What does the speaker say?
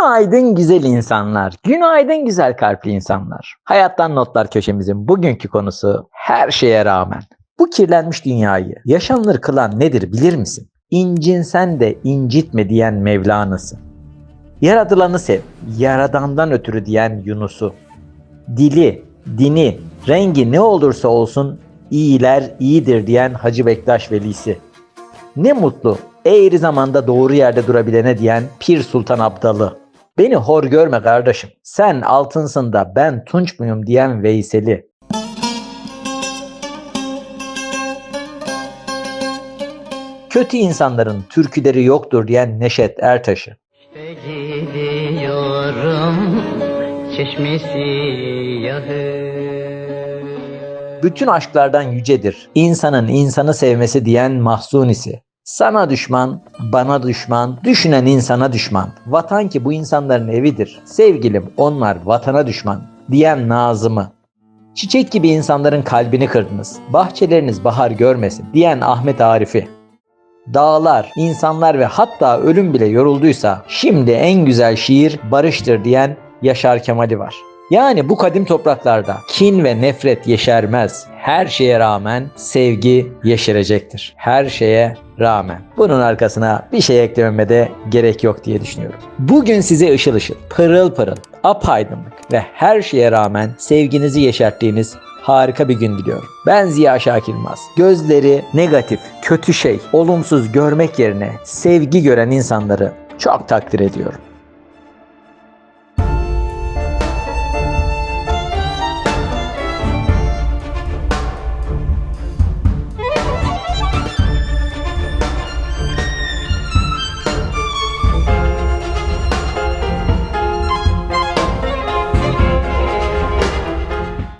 Günaydın güzel insanlar. Günaydın güzel kalpli insanlar. Hayattan Notlar köşemizin bugünkü konusu her şeye rağmen. Bu kirlenmiş dünyayı yaşanılır kılan nedir bilir misin? İncinsen de incitme diyen Mevlana'sı. Yaratılanı sev, yaradandan ötürü diyen Yunus'u. Dili, dini, rengi ne olursa olsun iyiler iyidir diyen Hacı Bektaş Velisi. Ne mutlu eğri zamanda doğru yerde durabilene diyen Pir Sultan Abdalı. Beni hor görme kardeşim. Sen altınsın da ben tunç muyum diyen Veysel'i. Kötü insanların türküleri yoktur diyen Neşet Ertaş'ı. İşte gidiyorum çeşmesi yahı. Bütün aşklardan yücedir. İnsanın insanı sevmesi diyen Mahzunisi. Sana düşman, bana düşman, düşünen insana düşman. Vatan ki bu insanların evidir. Sevgilim onlar vatana düşman diyen Nazım'ı. Çiçek gibi insanların kalbini kırdınız. Bahçeleriniz bahar görmesin diyen Ahmet Arif'i. Dağlar, insanlar ve hatta ölüm bile yorulduysa şimdi en güzel şiir barıştır diyen Yaşar Kemal'i var. Yani bu kadim topraklarda kin ve nefret yeşermez. Her şeye rağmen sevgi yeşerecektir. Her şeye rağmen. Bunun arkasına bir şey eklememe de gerek yok diye düşünüyorum. Bugün size ışıl ışıl, pırıl pırıl, apaydınlık ve her şeye rağmen sevginizi yeşerttiğiniz harika bir gün diliyorum. Ben Ziya Şakir Yılmaz. Gözleri negatif, kötü şey, olumsuz görmek yerine sevgi gören insanları çok takdir ediyorum.